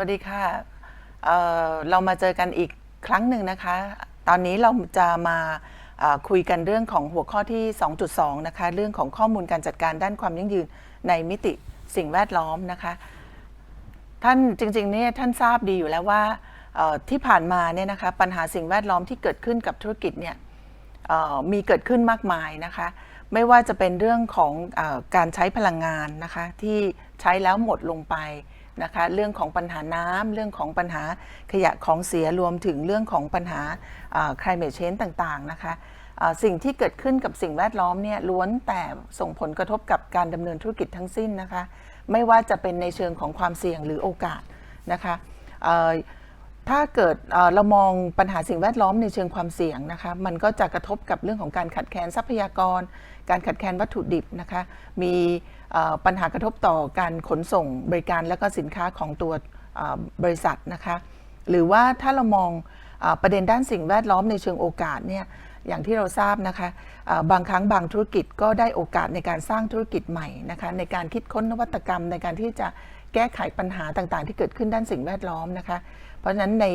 วัสดีค่ะเเรามาเจอกันอีกครั้งหนึ่งนะคะ ตอนนี้เราจะมาคุยกันเรื่องของหัวข้อที่ 2.2 นะคะ เรื่องของข้อมูลการจัดการด้านความยั่งยืนในมิติสิ่งแวดล้อมนะคะ ท่านจริงๆเนี่ยท่านทราบดีอยู่แล้วว่าที่ผ่านมาเนี่ยนะคะปัญหาสิ่งแวดล้อมที่เกิดขึ้นกับธุรกิจเนี่ยมีเกิดขึ้นมากมายนะคะ ไม่ว่าจะเป็นเรื่องของอการใช้พลังงานนะคะที่ใช้แล้วหมดลงไป นะคะเรื่องของปัญหาน้ำเรื่องของปัญหาขยะของเสียรวมถึงเรื่องของปัญหา climate change ต่างๆนะคะสิ่งที่เกิดขึ้นกับสิ่งแวดล้อมเนี่ยล้วนแต่ส่งผลกระทบกับการดำเนินธุรกิจทั้งสิ้นนะคะไม่ว่าจะเป็นในเชิงของความเสี่ยงหรือโอกาสนะคะถ้าเกิดเรามองปัญหาสิ่งแวดล้อมในเชิงความเสี่ยงนะคะมันก็จะกระทบกับเรื่องของการขัดแคลนทรัพยากร การขัดแคลนวัตถุดิบนะคะมี ปัญหากระทบต่อการขนส่งบริการและก็สินค้าของตัวบริษัทนะคะหรือว่าถ้าเรามองอประเด็นด้านสิ่งแวดล้อมในเชิงโอกาสเนี่ยอย่างที่เราทราบนะคะบางครั้งบางธุรกิจก็ได้โอกาสในการสร้างธุรกิจใหม่นะคะในการคิดค้นนวัตกรรม ในการที่จะแก้ไขปัญหาต่างๆ ที่เกิดขึ้นด้านสิ่งแวดล้อมนะคะเพราะฉะนั้นใน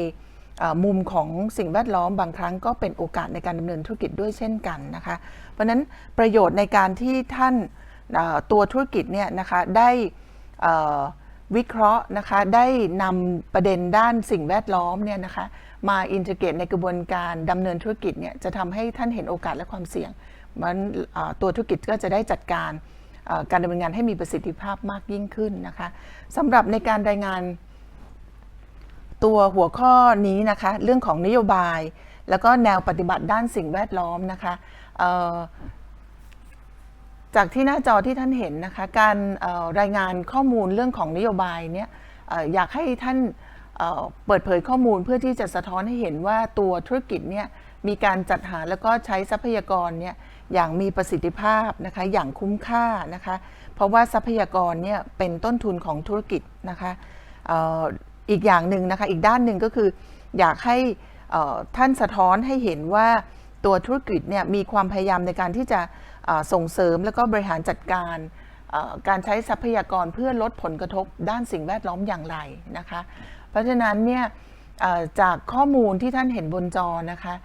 มุมของสิ่งแวดล้อมบางครั้งก็เป็นโอกาสในการดำเนินธุรกิจด้วยเช่นกันนะคะเพราะฉะนั้นประโยชน์ในการที่ท่าน ตัวธุรกิจเนี่ยนะคะได้วิเคราะห์นะคะได้นำประเด็นด้านสิ่งแวดล้อมเนี่ยนะคะมาอินทิเกตในกระบวนการดำเนินธุรกิจเนี่ยจะทำให้ท่านเห็นโอกาสและความเสี่ยงมันตัวธุรกิจก็จะได้จัดการการดำเนินงานให้มีประสิทธิภาพมากยิ่งขึ้นนะคะสำหรับในการรายงานตัวหัวข้อนี้นะคะเรื่องของนโยบาย แล้วก็แนวปฏิบัติด้านสิ่งแวดล้อมนะคะ จากที่หน้าจอที่ท่านเห็นนะคะ การรายงานข้อมูลเรื่องของนโยบายเนี่ยอยากให้ท่านเปิดเผยข้อมูลเพื่อที่จะสะท้อนให้เห็นว่าตัวธุรกิจเนี่ยมีการจัดหาแล้วก็ใช้ทรัพยากรเนี่ยอย่างมีประสิทธิภาพนะคะอย่างคุ้มค่านะคะ เพราะว่าทรัพยากรเนี่ยเป็นต้นทุนของธุรกิจนะคะอ,อีกอย่างหนึ่งนะคะอีกด้านหนึ่งก็คืออยากให้ท่านสะท้อนให้เห็นว่าตัวธุรกิจเนี่ยมีความพยายามในการที่จะ ส่งเสริมแล้วก็บริหารจัดการการใช้ทรัพยากรเพื่อลดผลกระทบด้านสิ่งแวดล้อมอย่างไรนะคะ เพราะฉะนั้นเนี่ยจากข้อมูลที่ท่านเห็นบนจอนะคะ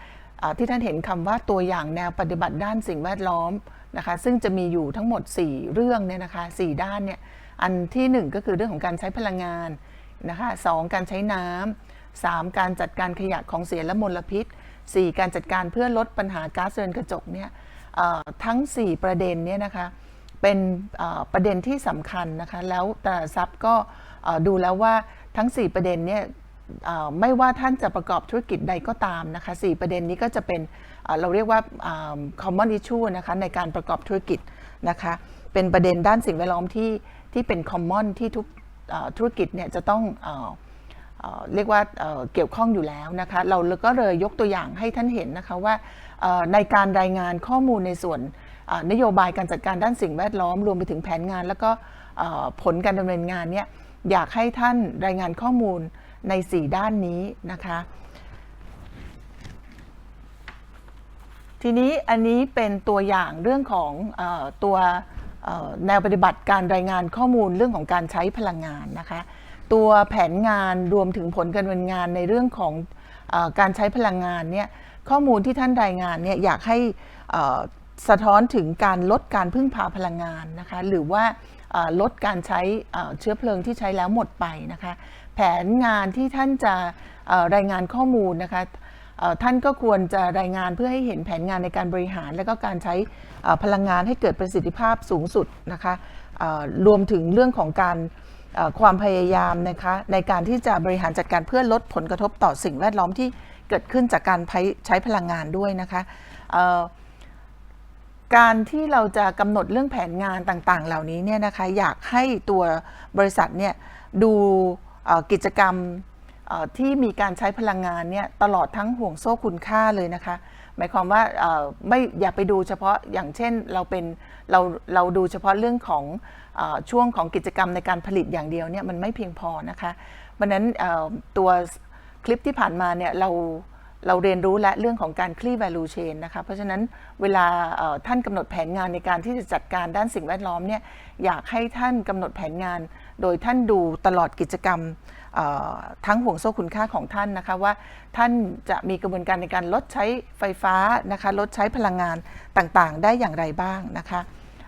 ที่ท่านเห็นคำว่าตัวอย่างแนวปฏิบัติด้านสิ่งแวดล้อมนะคะซึ่งจะมีอยู่ทั้งหมด 4 เรื่องเนี่ยนะคะสด้านเนี่ยอันทีหนึ่1 ก็คือเรื่องของการใช้พลังงานนะคะสองการใช้น้ำสามการจัดการขยะของเสียและมลพิษ 4 การจัดการเพื่อลดปัญหาก๊าซเรือนกระจกเนี่ย ทั้ง 4 ประเด็นเนี่ยนะคะเป็นประเด็นที่สำคัญนะคะแล้วตลาดทรัพย์ก็ดูแล้วว่าทั้ง 4 ประเด็นเนี่ยไม่ว่าท่านจะประกอบธุรกิจใดก็ตามนะคะสประเด็นนี้ก็จะเป็นเราเรียกว่า common issue นะคะในการประกอบธุรกิจนะคะเป็นประเด็นด้านสิ่งแวดล้อมที่ที่เป็น common ที่ทุกธุรกิจเนี่ยจะต้อง เรียกว่าเกี่ยวข้องอยู่แล้วนะคะเราก็เลยยกตัวอย่างให้ท่านเห็นนะคะว่าในการรายงานข้อมูลในส่วนนโยบายการจัดการด้านสิ่งแวดล้อม รวมไปถึงแผนงาน แล้วก็ผลการดำเนินงานเนี่ยอยากให้ท่านรายงานข้อมูลใน 4 ด้านนี้นะคะทีนี้อันนี้เป็นตัวอย่างเรื่องของอตัวแนวปฏิบัติการรายงานข้อมูลเรื่องของการใช้พลังงานนะคะ ตัวแผนงานรวมถึงผลการดำเนินงานในเรื่องของเออการใช้พลังงานเนี่ยข้อมูลที่ท่านรายงานเนี่ยอยากให้เอ่อสะท้อนถึงการลดการพึ่งพาพลังงานนะคะหรือว่าเอ่อลดการใช้เอ่อเชื้อเพลิงที่ใช้แล้วหมดไปนะคะแผนงานที่ท่านจะเอ่อรายงานข้อมูลนะคะเอ่อท่านก็ควรจะรายงานเพื่อให้เห็นแผนงานในการบริหาร และก็การใช้เอ่อพลังงานให้เกิดประสิทธิภาพสูงสุดนะคะเอ่อรวมถึงเรื่องของการ ความพยายามนะคะในการที่จะบริหารจัดการเพื่อลดผลกระทบต่อสิ่งแวดล้อมที่เกิดขึ้นจากการใช้พลังงานด้วยนะคะการที่เราจะกำหนดเรื่องแผนงานต่างๆ เหล่านี้เนี่ยนะคะอยากให้ตัวบริษัทเนี่ยดูกิจกรรม ที่มีการใช้พลังงานเนี่ยตลอดทั้งห่วงโซ่คุณค่าเลยนะคะ หมายความว่าไม่อย่าไปดูเฉพาะอย่างเช่นเราเป็นเราเราดูเฉพาะเรื่องของอช่วงของกิจกรรมในการผลิตอย่างเดียวเนี่ยมันไม่เพียงพอนะคะเพราะนั้นตัวคลิปที่ผ่านมาเนี่ยเราเราเรียนรู้และเรื่องของการคลี่ value chain นะคะเพราะฉะนั้นเวลาท่านกำหนดแผนงานในการที่จะจัดการด้านสิ่งแวดล้อมเนี่ยอยากให้ท่านกำหนดแผนงาน โดยท่านดูตลอดกิจกรรม ทั้งห่วงโซ่คุณค่าของท่านนะคะว่าท่านจะมีกระบวนการในการลดใช้ไฟฟ้านะคะลดใช้พลังงานต่างๆ ได้อย่างไรบ้างนะคะ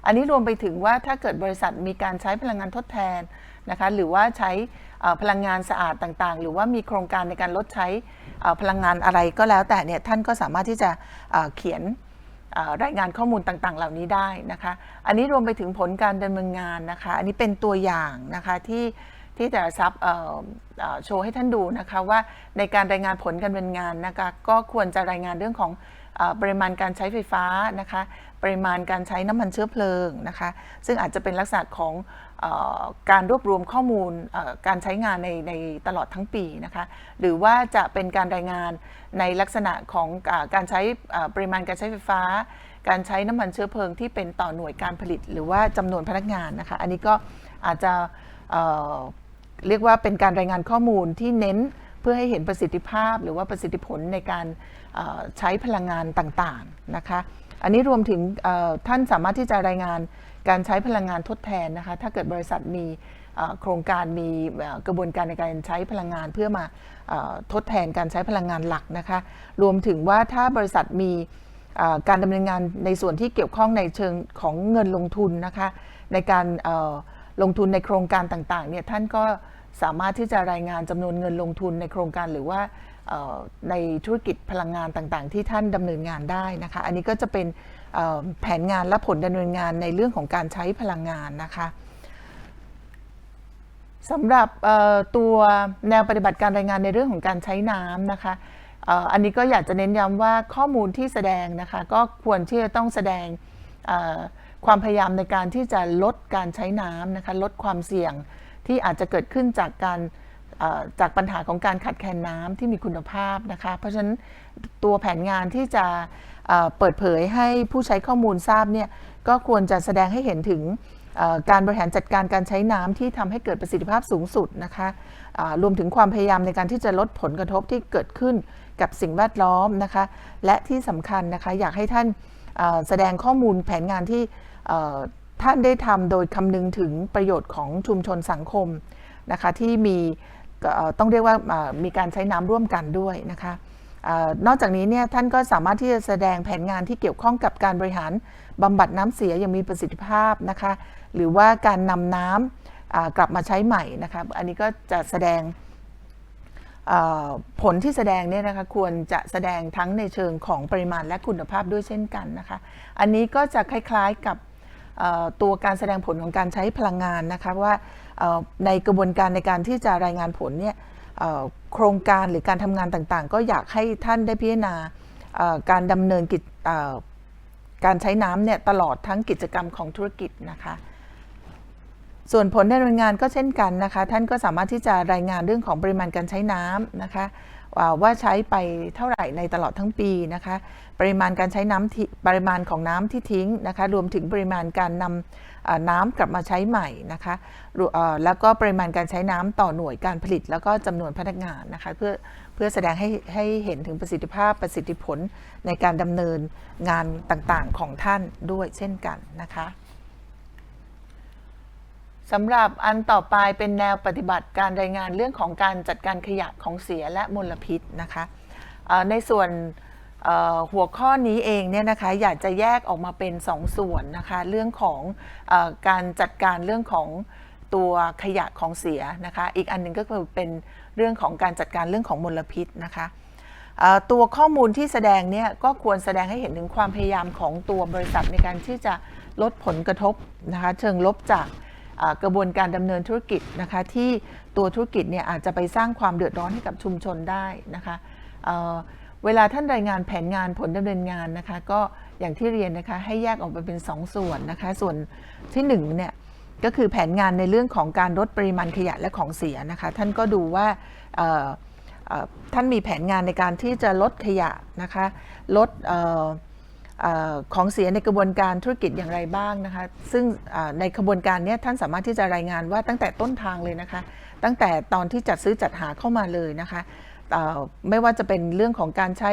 อันนี้รวมไปถึงว่าถ้าเกิดบริษัทมีการใช้พลังงานทดแทนนะคะหรือว่าใช้พลังงานสะอาดต่างๆ หรือว่ามีโครงการในการลดใช้พลังงานอะไรก็แล้วแต่เนี่ยท่านก็สามารถที่จะเขียนรายงานข้อมูลต่างๆ เหล่านี้ได้นะคะ อันนี้รวมไปถึงผลการดำเนินงานนะคะ อันนี้เป็นตัวอย่างนะคะที่ ที่แต่ละทรัพย์โชว์ให้ท่านดูนะคะว่าในการรายงานผลการดำเนินงานนะคะก็ควรจะรายงานเรื่องของอปริมาณการใช้ไฟฟ้านะคะ ปริมาณการใช้น้ำมันเชื้อเพลิงนะคะ ซึ่งอาจจะเป็นลักษณะของอการรวบรวมข้อมูลการใช้งานในในตลอดทั้งปีนะคะ หรือว่าจะเป็นการรายงานในลักษณะของอการใช้ปริมาณการใช้ไฟฟ้า การใช้น้ำมันเชื้อเพลิงที่เป็นต่อหน่วยการผลิต หรือว่าจำนวนพนักงานนะคะ อันนี้ก็อาจจะ เรียกว่าเป็นการรายงานข้อมูลที่เน้นเพื่อให้เห็นประสิทธิภาพหรือว่าประสิทธิผลในการใช้พลังงานต่างๆนะคะ อันนี้รวมถึงท่านสามารถที่จะรายงานการใช้พลังงานทดแทนนะคะ ถ้าเกิดบริษัทมีโครงการมีกระบวนการในการใช้พลังงานเพื่อมาทดแทนการใช้พลังงานหลักนะคะ รวมถึงว่าถ้าบริษัทมีการดำเนินงานในส่วนที่เกี่ยวข้องในเชิงของเงินลงทุนนะคะ ในการ ลงทุนในโครงการต่างๆเนี่ยท่านก็สามารถที่จะรายงานจำนวนเงินลงทุนในโครงการหรือว่าในธุรกิจพลังงานต่างๆ ที่ท่านดำเนินงานได้นะคะ อันนี้ก็จะเป็นแผนงานและผลดำเนินงานในเรื่องของการใช้พลังงานนะคะสำหรับตัวแนวปฏิบัติการรายงานในเรื่องของการใช้น้ำนะคะอันนี้ก็อยากจะเน้นย้ำว่าข้อมูลที่แสดงนะคะ ก็ควรที่จะต้องแสดงอ ความพยายามในการที่จะลดการใช้น้ำนะคะลดความเสี่ยงที่อาจจะเกิดขึ้นจากการจากปัญหาของการขาดแคลนน้ำที่มีคุณภาพนะคะเพราะฉะนั้นตัวแผนงานที่จะเปิดเผยให้ผู้ใช้ข้อมูลทราบเนี่ยก็ควรจะแสดงให้เห็นถึงการบริหารจัดการการใช้น้ำที่ทำให้เกิดประสิทธิภาพสูงสุดนะคะรวมถึงความพยายามในการที่จะลดผลกระทบที่เกิดขึ้นกับสิ่งแวดล้อมนะคะ และที่สำคัญนะคะอยากให้ท่านแสดงข้อมูลแผนงานที่ ท่านได้ทำโดยคำนึงถึงประโยชน์ของชุมชนสังคมนะคะที่มีต้องเรียกว่ามีการใช้น้ำร่วมกันด้วยนะคะนอกจากนี้เนี่ยท่านก็สามารถที่จะแสดงแผนงานที่เกี่ยวข้องกับการบริหารบำบัดน้ำเสียอย่างมีประสิทธิภาพนะคะหรือว่าการนำน้ำกลับมาใช้ใหม่นะคะอันนี้ก็จะแสดงผลที่แสดงเนี่ยนะคะควรจะแสดงทั้งในเชิงของปริมาณและคุณภาพด้วยเช่นกันนะคะ อันนี้ก็จะคล้ายๆกับ ตัวการแสดงผลของการใช้พลังงานนะคะว่าในกระบวนการในการที่จะรายงานผลเนี่ยโครงการหรือการทำงานต่างๆ ก็อยากให้ท่านได้พิจารณาการดำเนินกิจการใช้น้ำเนี่ยตลอดทั้งกิจกรรมของธุรกิจนะคะ ส่วนผลดำเนินงานก็เช่นกันนะคะ ท่านก็สามารถที่จะรายงานเรื่องของปริมาณการใช้น้ำนะคะ ว่าใช้ไปเท่าไหร่ในตลอดทั้งปีนะคะ ปริมาณการใช้น้ำปริมาณของน้ำที่ทิ้งนะคะ รวมถึงปริมาณการนำน้ำกลับมาใช้ใหม่นะคะ แล้วก็ปริมาณการใช้น้ำต่อหน่วยการผลิต แล้วก็จำนวนพนักงานนะคะ เพื่อเพื่อแสดงให้ให้เห็นถึงประสิทธิภาพประสิทธิผลในการดำเนินงานต่างๆของท่านด้วยเช่นกันนะคะ สำหรับอันต่อไปเป็นแนวปฏิบัติการรายงานเรื่องของการจัดการขยะของเสียและมลพิษนะคะในส่วนหัวข้อนี้เองเนี่ยนะคะอยากจะแยกออกมาเป็น 2ส่วนนะคะเรื่องของอการจัดการเรื่องของตัวขยะของเสียนะคะอีกอันหนึ่งก็คือเป็นเรื่องของการจัดการเรื่องของมลพิษนะคะตัวข้อมูลที่แสดงเนี่ยก็ควรแสดงให้เห็นถึงความพยายามของตัวบริษัทในการที่จะลดผลกระทบนะคะเชิงลบจาก กระบวนการดำเนินธุรกิจนะคะที่ตัวธุรกิจเนี่ยอาจจะไปสร้างความเดือดร้อนให้กับชุมชนได้นะคะเเวลาท่านรายงานแผนงานผลดำเนินงานนะคะก็อย่างที่เรียนนะคะให้แยกออกไปเป็น2ส่วนนะคะส่วนที่1เนี่ยก็คือแผนงานในเรื่องของการลดปริมาณขยะและของเสียนะคะท่านก็ดูว่าท่านมีแผนงานในการที่จะลดขยะนะคะลดอ ของเสียในกระบวนการธุรกิจอย่างไรบ้างนะคะ ซึ่งในกระบวนการนี้ท่านสามารถที่จะรายงานว่าตั้งแต่ต้นทางเลยนะคะ ตั้งแต่ตอนที่จัดซื้อจัดหาเข้ามาเลยนะคะไม่ว่าจะเป็นเรื่องของการใช้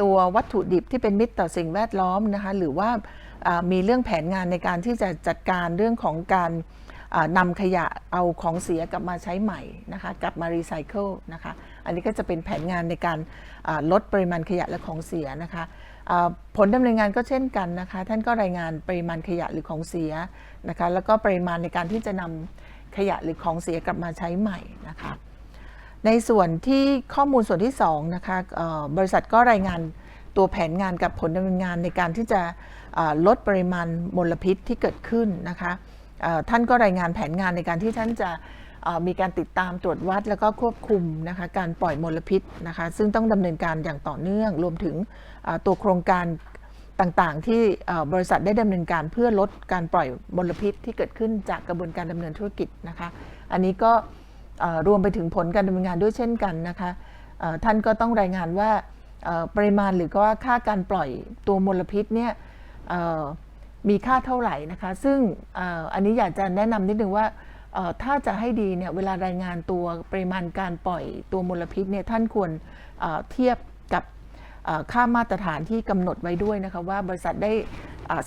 ตัววัตถุดิบที่เป็นมิตรต่อสิ่งแวดล้อมนะคะหรือว่ามีเรื่องแผนงานในการที่จะจัดการเรื่องของการอ่านำขยะเอาของเสียกลับมาใช้ใหม่นะคะกลับมารีไซเคิลนะคะอันนี้ก็จะเป็นแผนงานในการลดปริมาณขยะและของเสียนะคะ ผลดำเนินงานก็เช่นกันนะคะ ท่านก็รายงานปริมาณขยะหรือของเสียนะคะ แล้วก็ปริมาณในการที่จะนำขยะหรือของเสียกลับมาใช้ใหม่นะคะ ในส่วนที่ข้อมูลส่วนที่2นะคะบริษัทก็รายงานตัวแผนงานกับผลดำเนินงานในการที่จะลดปริมาณมลพิษที่เกิดขึ้นนะคะท่านก็รายงานแผนงานในการที่ท่านจะมีการติดตามตรวจวัดแล้วก็ควบคุมนะคะการปล่อยมลพิษนะคะซึ่งต้องดำเนินการอย่างต่อเนื่อง รวมถึง ตัวโครงการต่างๆ ที่บริษัทได้ดำเนินการเพื่อลดการปล่อยมลพิษที่เกิดขึ้นจากกระบวนการดำเนินธุรกิจนะคะ อันนี้ก็รวมไปถึงผลการดำเนินงานด้วยเช่นกันนะคะท่านก็ต้องรายงานว่าปริมาณหรือก็ว่าค่าการปล่อยตัวมลพิษเนี่ยมีค่าเท่าไหร่นะคะ ซึ่งอันนี้อยากจะแนะนำนิดนึงว่าถ้าจะให้ดีเนี่ยเวลารายงานตัวปริมาณการปล่อยตัวมลพิษเนี่ยท่านควรเทียบ ค่ามาตรฐานที่กำหนดไว้ด้วยนะคะว่าบริษัทได้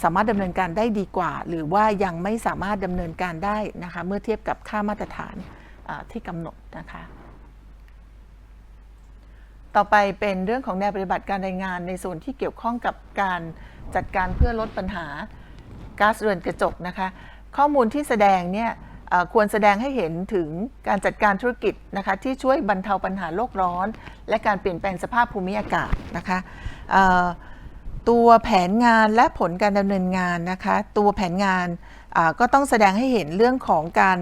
สามารถดำเนินการได้ดีกว่า หรือว่ายังไม่สามารถดำเนินการได้นะคะเมื่อเทียบกับค่ามาตรฐานที่กำหนดนะคะต่อไปเป็นเรื่องของแนวปฏิบัติการรายงานในส่วนที่เกี่ยวข้องกับการจัดการเพื่อลดปัญหาก๊าซเรือนกระจกนะคะ ข้อมูลที่แสดงเนี่ย ควรแสดงให้เห็นถึงการจัดการธุรกิจนะคะที่ช่วยบรรเทาปัญหาโลกร้อน และการเปลี่ยนแปลงสภาพภูมิอากาศนะคะตัวแผนงานและผลการดำเนินงานนะคะตัวแผนงานก็ต้องแสดงให้เห็นเรื่องของการ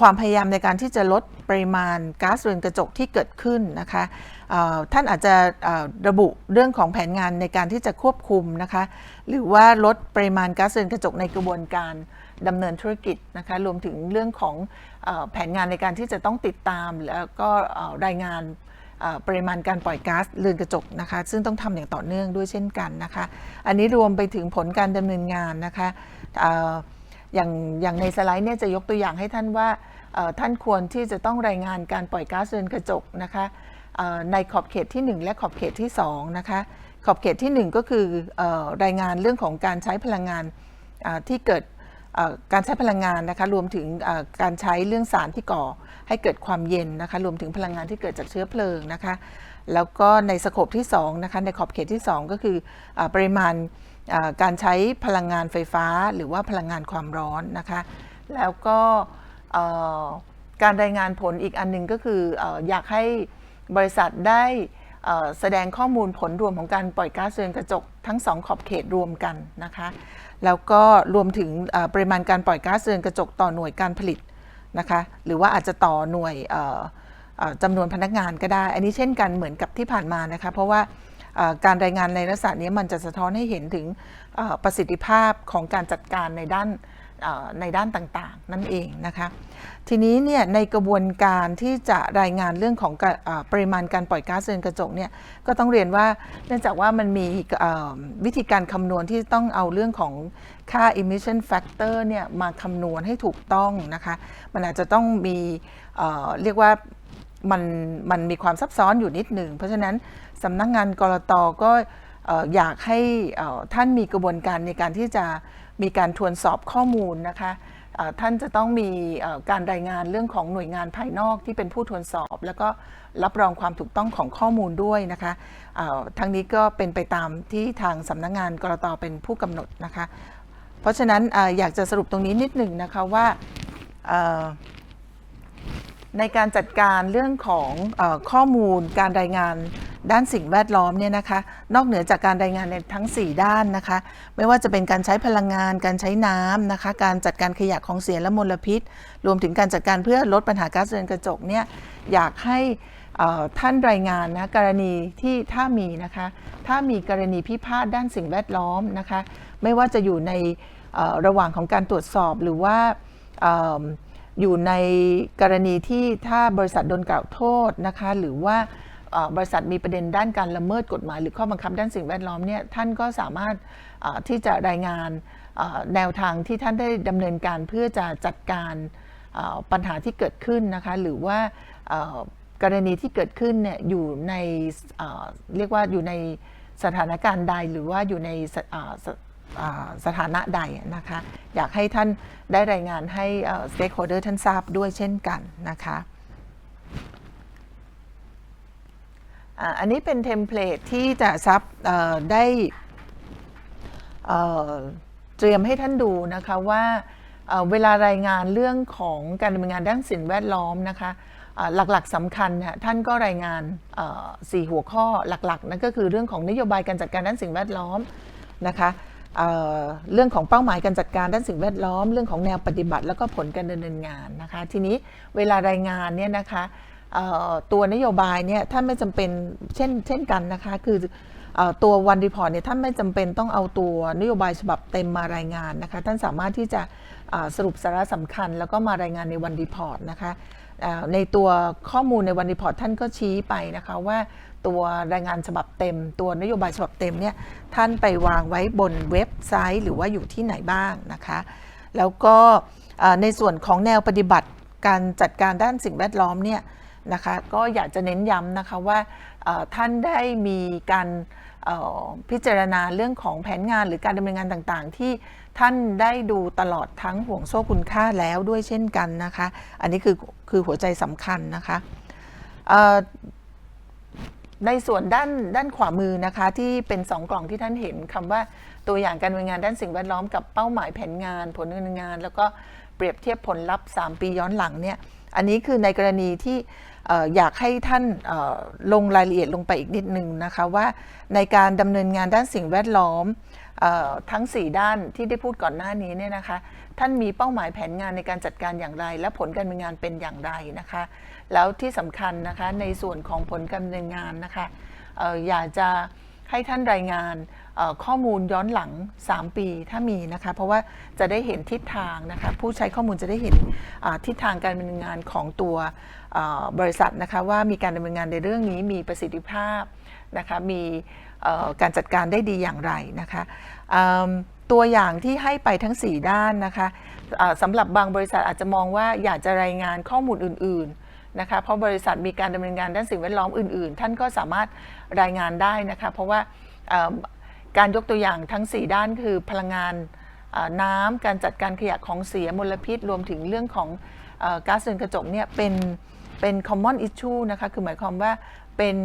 ความพยายามในการที่จะลดปริมาณก๊าซเรือนกระจกที่เกิดขึ้นนะคะท่านอาจจะระบุเรื่องของแผนงานในการที่จะควบคุมนะคะหรือว่าลดปริมาณก๊าซเรือนกระจกในกระบวนการ ดำเนินธุรกิจนะคะรวมถึงเรื่องของอแผนงานในการที่จะต้องติดตาม แล้วก็รายงานปริมาณการปล่อยก๊าซเรือนกระจกนะคะ ซึ่งต้องทำอย่างต่อเนื่องด้วยเช่นกันนะคะ อันนี้รวมไปถึงผลการดำเนินงานนะคะอย่างอย่างในสไลด์เนี่ยจะยกตัวอย่างให้ท่านว่าท่านควรที่จะต้องรายงานการปล่อยก๊าซเรือนกระจกนะคะในขอบเขตที่ 1 และขอบเขตที่2นะคะขอบเขตทีหนึ่1 ก็คืออรายงานเรื่องของการใช้พลังงานที่เกิด การใช้พลังงานนะคะรวมถึงการใช้เรื่องสารที่ก่อให้เกิดความเย็นนะคะรวมถึงพลังงานที่เกิดจากเชื้อเพลิงนะคะแล้วก็ในสโคปที่2นะคะในขอบเขตที่ 2 ก็คืออปริมาณการใช้พลังงานไฟฟ้า หรือว่าพลังงานความร้อนนะคะแล้วก็การรายงานผลอีกอันหนึงก็คือออยากให้บริษัทได้ แสดงข้อมูลผลรวมของการปล่อยก๊าซเรือนกระจกทั้งสองขอบเขตรวมกันนะคะแล้วก็รวมถึงปริมาณการปล่อยก๊าซเรือนกระจกต่อหน่วยการผลิตนะคะหรือว่าอาจจะต่อหน่วยจำนวนพนักงานก็ได้ อันนี้เช่นกันเหมือนกับที่ผ่านมานะคะเพราะว่าการรายงานในลักษณะนี้มันจะสะท้อนให้เห็นถึงประสิทธิภาพของการจัดการในด้าน ในด้านต่างๆ นั่นเองนะคะ ทีนี้เนี่ยในกระบวนการที่จะรายงานเรื่องของปริมาณการปล่อยก๊าซเรือนกระจกเนี่ยก็ต้องเรียนว่าเนื่องจากว่ามันมีวิธีการคำนวณที่ต้องเอาเรื่องของค่า emission factor เนี่ยมาคำนวณให้ถูกต้องนะคะ มันอาจจะต้องมีเเรียกว่ามันมันมีความซับซ้อนอยู่นิดหนึ่ง เพราะฉะนั้นสำนักงานกรตก็อยากให้ท่านมีกระบวนการในการที่จะ มีการทวนสอบข้อมูลนะคะท่านจะต้องมีการรายงานเรื่องของหน่วยงานภายนอกที่เป็นผู้ทวนสอบ แล้วก็รับรองความถูกต้องของข้อมูลด้วยนะคะทั้งนี้ก็เป็นไปตามที่ทางสำนักงานกรตเป็นผู้กำหนดนะคะ เพราะฉะนั้นอยากจะสรุปตรงนี้นิดหนึ่งนะคะว่าในการจัดการเรื่องของอข้อมูลการรายงาน ด้านสิ่งแวดล้อมเนี่ยนะคะ นอกเหนือจากการรายงานในทั้ง 4 ด้านนะคะ ไม่ว่าจะเป็นการใช้พลังงาน การใช้น้ำนะคะ การจัดการขยะของเสียและมลพิษ รวมถึงการจัดการเพื่อลดปัญหาก๊าซเรือนกระจกเนี่ยอยากให้ท่านรายงานนะกรณีที่ถ้ามีนะคะ ถ้ามีกรณีพิพาทด้านสิ่งแวดล้อมนะคะ ไม่ว่าจะอยู่ในระหว่างของการตรวจสอบหรือว่าอยู่ในกรณีที่ถ้าบริษัทโดนกล่าวโทษนะคะ หรือว่า บริษัทมีประเด็นด้านการละเมิดกฎหมาย หรือข้อบังคับด้านสิ่งแวดล้อมเนี่ยท่านก็สามารถที่จะรายงานแนวทางที่ท่านได้ดำเนินการเพื่อจะจัดการปัญหาที่เกิดขึ้นนะคะหรือว่ากรณีที่เกิดขึ้นเนี่ยอยู่ในเรียกว่าอยู่ในสถานการณ์ใดหรือว่าอยู่ในสสสถานะใดนะคะ อยากให้ท่านได้รายงานให้สเต็กโฮเดอร์ท่านทราบด้วยเช่นกันนะคะ อันนี้เป็นเทมเพลตที่จะซับได้เตรียมให้ท่านดูนะคะว่าเวลารายงานเรื่องของการดำเนินงานด้านสิ่งแวดล้อมนะคะหลักๆสำคัญท่านก็รายงานสี่หัวข้อหลักๆนั่นก็คือเรื่องของนโยบายการจัดการด้านสิ่งแวดล้อมนะคะเเรื่องของเป้าหมายการจัดการด้านสิ่งแวดล้อม เรื่องของแนวปฏิบัติแล้วก็ผลการดำเนินงานนะคะ ทีนี้เวลารายงานเนี่ยนะคะ ตัวนโยบายเนี่ยท่านไม่จำเป็นเช่นเช่นกันนะคะ คือตัววันรีพอร์ตเนี่ยท่านไม่จำเป็นต้องเอาตัวนโยบายฉบับเต็มมารายงานนะคะ ท่านสามารถที่จะสรุปสาระสำคัญ แล้วก็มารายงานในวันรีพอร์ตนะคะในตัวข้อมูลในวันรีพอร์ตท่านก็ชี้ไปนะคะว่าตัวรายงานฉบับเต็ม ตัวนโยบายฉบับเต็มเนี่ยท่านไปวางไว้บนเว็บไซต์ หรือว่าอยู่ที่ไหนบ้างนะคะ แล้วก็ในส่วนของแนวปฏิบัติการจัดการด้านสิ่งแวดล้อมเนี่ย นะคะก็อยากจะเน้นย้ำนะคะว่าท่านได้มีการพิจารณาเรื่องของแผนงานหรือการดำเนินงานต่างๆ ที่ท่านได้ดูตลอดทั้งห่วงโซ่คุณค่าแล้วด้วยเช่นกันนะคะ อันนี้คือคือหัวใจสำคัญนะคะในส่วนด้านด้านขวามือนะคะ ที่เป็นสองกล่องที่ท่านเห็นคำว่าตัวอย่างการดำเนินงานด้านสิ่งแวดล้อมกับเป้าหมายแผนงาน ผลดำเนินงาน แล้วก็เปรียบเทียบผลลัพธ์ 3 ปีย้อนหลังเนี่ยอันนี้คือในกรณีที่ อยากให้ท่านลงรายละเอียดลงไปอีกนิดนึงนะคะว่าในการดำเนินงานด้านสิ่งแวดล้อมอทั้ง 4 ด้านที่ได้พูดก่อนหน้านี้เนี่ยนะคะท่านมีเป้าหมายแผนงานในการจัดการอย่างไร และผลการดำเนินงานเป็นอย่างไรนะคะ แล้วที่สำคัญนะคะในส่วนของผลการดำเนินงานนะคะออยากจะให้ท่านรายงานข้อมูลย้อนหลัง 3 ปีถ้ามีนะคะ เพราะว่าจะได้เห็นทิศทางนะคะผู้ใช้ข้อมูลจะได้เห็นทิศทางการดำเนินงานของตัว บริษัทนะคะว่ามีการดำเนินงานในเรื่องนี้มีประสิทธิภาพนะคะมีการจัดการได้ดีอย่างไรนะคะตัวอย่างที่ให้ไปทั้ง 4 ด้านนะคะสำหรับบางบริษัทอาจจะมองว่าอยากจะรายงานข้อมูลอื่นๆนะคะเพราะบริษัทมีการดำเนินงานด้านสิ่งแวดล้อมอื่น ๆ ท่านก็สามารถรายงานได้นะคะเพราะว่าการยกตัวอย่างทั้ง 4 ด้านคือพลังงานน้ำการจัดการขยะของเสียมลพิษ รวมถึงเรื่องของอก๊าซเรือนกระจกเนี่ยเป็น เป็น common issue นะคะ คือหมายความว่าเป็น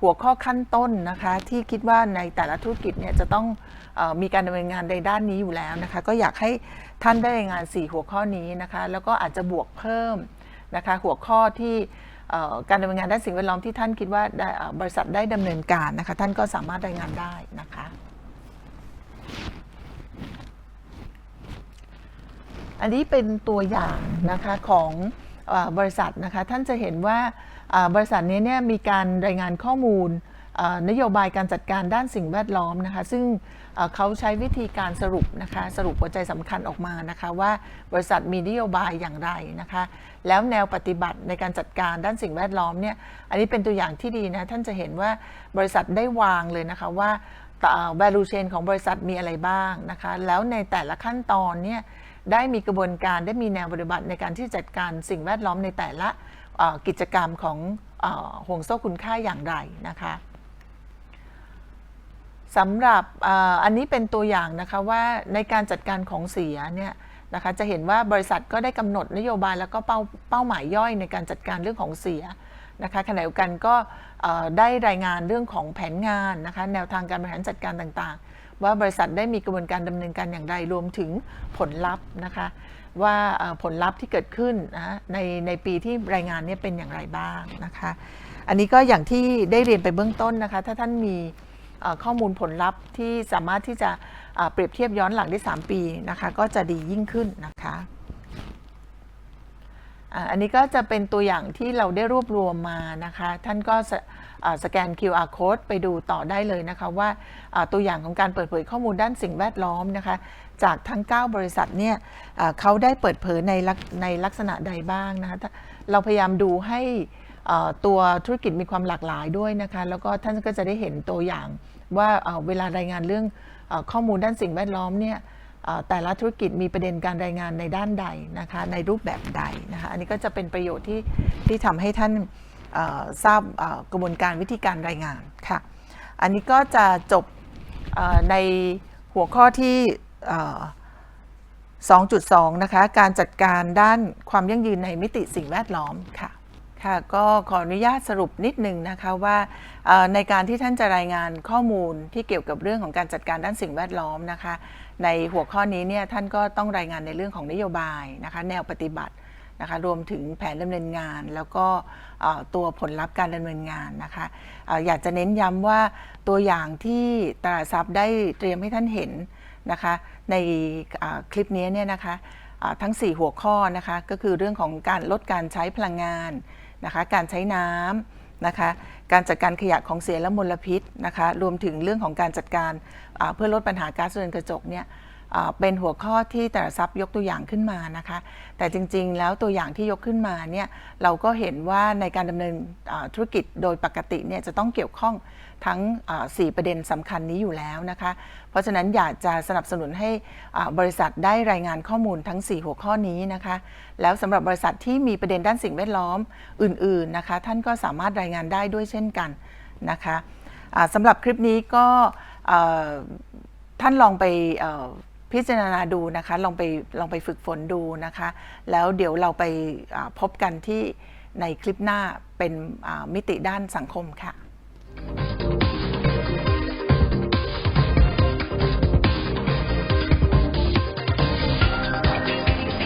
หัวข้อขั้นต้นนะคะ ที่คิดว่าในแต่ละธุรกิจเนี่ยจะต้องอมีการดำเนินงานในด้านนี้อยู่แล้วนะคะ ก็อยากให้ท่านได้รายงาน 4 หัวข้อนี้นะคะ แล้วก็อาจจะบวกเพิ่มนะคะ หัวข้อที่การดำเนินงานด้านสิ่งแวดล้อมที่ท่านคิดว่าบริษัทได้ดำเนินการนะคะ ท่านก็สามารถรายงานได้นะคะอันนี้เป็นตัวอย่างนะคะของ บริษัทนะคะท่านจะเห็นว่าบริษัทนี้เนี่ยมีการรายงานข้อมูลนโยบายการจัดการด้านสิ่งแวดล้อมนะคะซึ่งเขาใช้วิธีการสรุปนะคะสรุปหัวใจสำคัญออกมานะคะว่าบริษัทมีนโยบายอย่างไรนะคะแล้วแนวปฏิบัติในการจัดการด้านสิ่งแวดล้อมเนี่ยอันนี้เป็นตัวอย่างที่ดีนะท่านจะเห็นว่าบริษัทได้วางเลยนะคะว่า value chain ของบริษัทมีอะไรบ้างนะคะแล้วในแต่ละขั้นตอนเนี่ย ได้มีกระบวนการได้มีแนวปฏิบัติในการที่จัดการสิ่งแวดล้อมในแต่ละกิจกรรมของอห่วงโซ่คุณค่าอย่างไรนะคะสำหรับอ,อันนี้เป็นตัวอย่างนะคะว่าในการจัดการของเสียเนี่ยนะคะจะเห็นว่าบริษัทก็ได้กำหนดนโยบายแล้วก็เป้าเป้าหมายย่อยในการจัดการเรื่องของเสียนะคะขณะเดียวกันก็ได้รายงานเรื่องของแผนงานนะคะแนวทางการบริหารจัดการต่าง ว่าบริษัทได้มีกระบวนการดำเนินการอย่างไรรวมถึงผลลัพธ์นะคะ ว่าผลลัพธ์ที่เกิดขึ้นนะในในปีที่รายงานเนี้เป็นอย่างไรบ้างนะคะ อันนี้ก็อย่างที่ได้เรียนไปเบื้องต้นนะคะ ถ้าท่านมีข้อมูลผลลัพธ์ที่สามารถที่จะเปรียบเทียบย้อนหลังได้ 3 ปีนะคะ ก็จะดียิ่งขึ้นนะคะอันนี้ก็จะเป็นตัวอย่างที่เราได้รวบรวมมานะคะ ท่านก็ สแกน QR code ไปดูต่อได้เลยนะคะว่าตัวอย่างของการเปิดเผยข้อมูลด้านสิ่งแวดล้อมนะคะจากทั้ง 9 บริษัทเนี่ยเขาได้เปิดเผยในในลักษณะใดบ้างนะคะเราพยายามดูให้ตัวธุรกิจมีความหลากหลายด้วยนะคะแล้วก็ท่านก็จะได้เห็นตัวอย่างว่าเวลารายงานเรื่องข้อมูลด้านสิ่งแวดล้อมเนี่ยแต่ละธุรกิจมีประเด็นการรายงานในด้านใดนะคะในรูปแบบใดนะคะอันนี้ก็จะเป็นประโยชน์ที่ที่ทำให้ท่าน ทราบกระบวนการวิธีการรายงานค่ะ อันนี้ก็จะจบในหัวข้อที่ 2.2 นะคะ การจัดการด้านความยั่งยืนในมิติสิ่งแวดล้อมค่ะ ค่ะ ก็ขออนุญาตสรุปนิดนึงนะคะว่าในการที่ท่านจะรายงานข้อมูลที่เกี่ยวกับเรื่องของการจัดการด้านสิ่งแวดล้อมนะคะ ในหัวข้อนี้เนี่ยท่านก็ต้องรายงานในเรื่องของนโยบายนะคะ แนวปฏิบัติ นะคะรวมถึงแผนดำเนินงาน แล้วก็ตัวผลลัพธ์การดำเนินงานนะคะออยากจะเน้นย้ำว่าตัวอย่างที่ตลาดทรัพย์ได้เตรียมให้ท่านเห็นนะคะในคลิปนี้เนี่ยนะคะทั้ง 4 หัวข้อนะคะก็คือเรื่องของการลดการใช้พลังงานนะคะการใช้น้ำนะคะการจัดการขยะของเสียและมลพิษนะคะรวมถึงเรื่องของการจัดการเพื่อลดปัญหาก๊าซเรือนกระจกเนี่ย เป็นหัวข้อที่แต่ละทรัพย์ยกตัวอย่างขึ้นมานะคะ แต่จริงๆ แล้วตัวอย่างที่ยกขึ้นมาเนี่ยเราก็เห็นว่าในการดำเนินธุรกิจโดยปกติเนี่ยจะต้องเกี่ยวข้องทั้งอ่า4ประเด็นสำคัญนี้อยู่แล้วนะคะ เพราะฉะนั้นอยากจะสนับสนุนให้บริษัทได้รายงานข้อมูลทั้ง 4 หัวข้อนี้นะคะ แล้วสำหรับบริษัทที่มีประเด็นด้านสิ่งแวดล้อมอื่นๆนะคะ ท่านก็สามารถรายงานได้ด้วยเช่นกันนะคะสำหรับคลิปนี้ก็ท่านลองไป พิจารณาดูนะคะ ลองไปลองไปฝึกฝนดูนะคะ แล้วเดี๋ยวเราไปพบกันที่ในคลิปหน้าเป็นมิติด้านสังคมค่ะ